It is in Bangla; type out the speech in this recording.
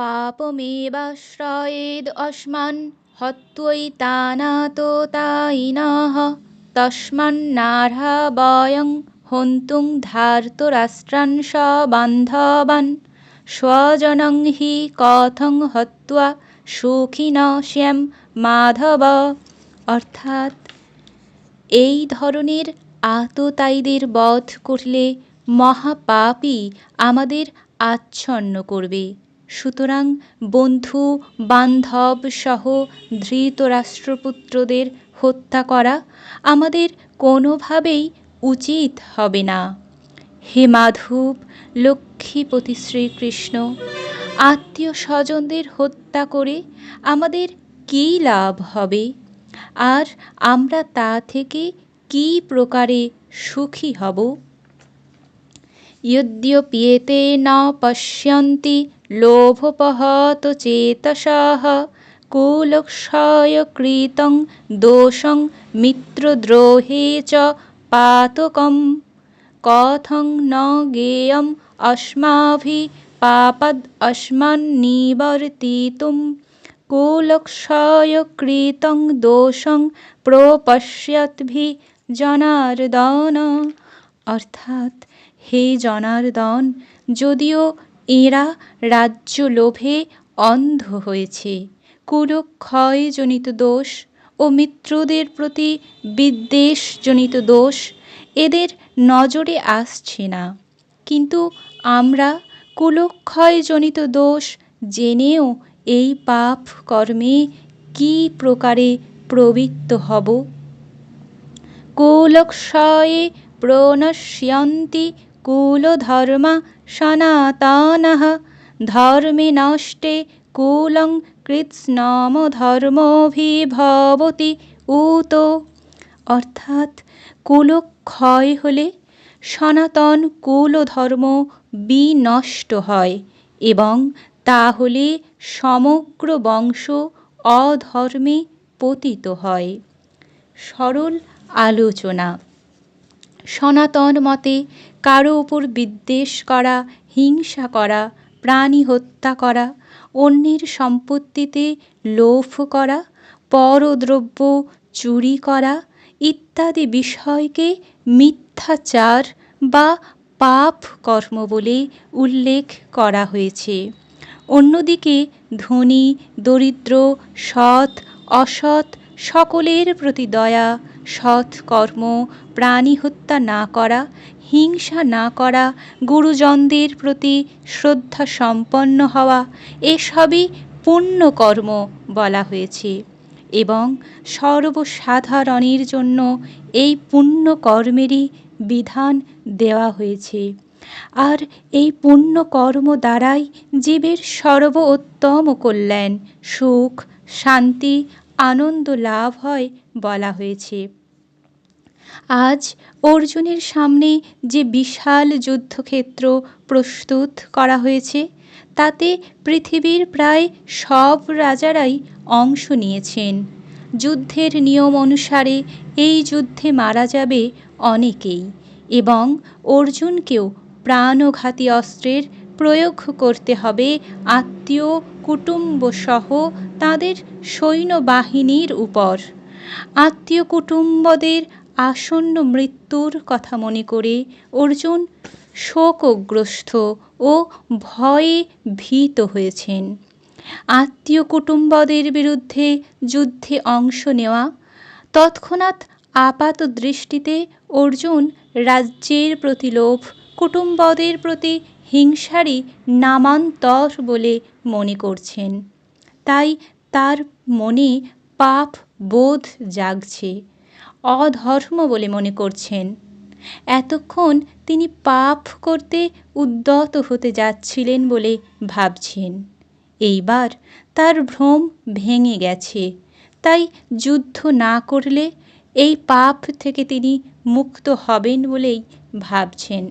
পাপমেবাশ্রয়েদ অস্মান হত্যৈতানাতো তস্মান তস্মান্নার্হবয়ং হন্তুং ধার্তরাষ্ট্রান স বান্ধবান স্বজনং হি কথং হত্যা ন শ্যাম মাধব। অর্থাৎ এই ধরনের আততায়ীদের বধ করলে মহাপাপই আমাদের আচ্ছন্ন করবে। সুতরাং বন্ধু, বান্ধব সহ ধৃতরাষ্ট্রপুত্রদের হত্যা করা আমাদের কোনোভাবেই উচিত হবে না। হে মাধব, লক্ষ্মীপতি শ্রীকৃষ্ণ আত্মীয় স্বজনদের হত্যা করে আমাদের কী লাভ হবে? আর আমরা তা থেকে কী প্রকারে সুখী হব? লোভপহত চেতসাহ কুলক্ষয় কৃতং দোষং মিত্রদ্রোহে চ পাতকম কথং ন গেয়ম অস্মাভি পাপদ অস্মান্নিবর্তিতুম কুলক্ষয় কৃতং দোষং প্রপশ্যদ্ভি জনার্দন অর্থাৎ হে জনার্দন যদিও এরা রাজ্য লোভে অন্ধ হয়েছে। কুলক্ষয়জনিত দোষ ও মিত্রদের প্রতি বিদ্বেষজনিত দোষ এদের নজরে আসছে না। কিন্তু আমরা কুলক্ষয়জনিত দোষ জেনেও এই পাপ কর্মে কি প্রকারে প্রবৃত্ত হব? কুলক্ষয়ে প্রণশ্যন্তি কুলধর্মা সনাতনः। ধর্মে নষ্টে কুলং কৃৎস্নম ধর্মভিভবতি উত। অর্থাৎ কুলক্ষয় হলে সনাতন কুলধর্ম বিনষ্ট হয় এবং তাহলে সমগ্র বংশ অধর্মে পতিত হয়। সরল আলোচনা। সনাতন মতে কারও উপর বিদ্বেষ করা, হিংসা করা, প্রাণী হত্যা করা, অন্যের সম্পত্তিতে লোভ করা, পরদ্রব্য চুরি করা ইত্যাদি বিষয়কে মিথ্যাচার বা পাপ কর্ম বলে উল্লেখ করা হয়েছে। অন্যদিকে ধনী, দরিদ্র, সৎ, অসৎ সকলের প্রতি দয়া, সৎ কর্ম, প্রাণী হত্যা না করা, হিংসা না করা, গুরুজনদের প্রতি শ্রদ্ধা সম্পন্ন হওয়া, এসবই পুণ্যকর্ম বলা হয়েছে। এবং সর্বসাধারণের জন্য এই পুণ্যকর্মেরই বিধান দেওয়া হয়েছে। আর এই পুণ্যকর্ম দ্বারাই জীবের সর্বোত্তম কল্যাণ, সুখ, শান্তি আনন্দ লাভ হয় বলা হয়েছে। আজ অর্জুনের সামনে যে বিশাল যুদ্ধক্ষেত্র প্রস্তুত করা হয়েছে, তাতে পৃথিবীর প্রায় সব রাজারাই অংশ নিয়েছেন। যুদ্ধের নিয়ম অনুসারে এই যুদ্ধে মারা যাবে অনেকেই এবং অর্জুনকেও প্রাণঘাতী অস্ত্রের প্রয়োগ করতে হবে আত্মীয়, কুটুম্বসহ তাদের সৈন্যবাহিনীর উপর। আত্মীয় কুটুম্বদের আসন্ন মৃত্যুর কথা মনে করে অর্জুন শোকগ্রস্ত ও ভয়ে ভীত হয়েছেন। আত্মীয় কুটুম্বদের বিরুদ্ধে যুদ্ধে অংশ নেওয়া, তৎক্ষণাৎ আপাত দৃষ্টিতে অর্জুন রাজ্যের প্রতি লোভ, কুটুম্বদের প্রতি হিংসারই নামান্তর বলে মনে করছেন। তাই তার মনে পাপ বোধ জাগছে, অধর্ম বলে মনে করছেন। এতক্ষণ তিনি পাপ করতে উদ্যত হতে যাচ্ছিলেন বলে ভাবছেন। এইবার তার ভ্রম ভেঙে গেছে। তাই যুদ্ধ না করলে এই পাপ থেকে তিনি মুক্ত হবেন বলেই ভাবছেন।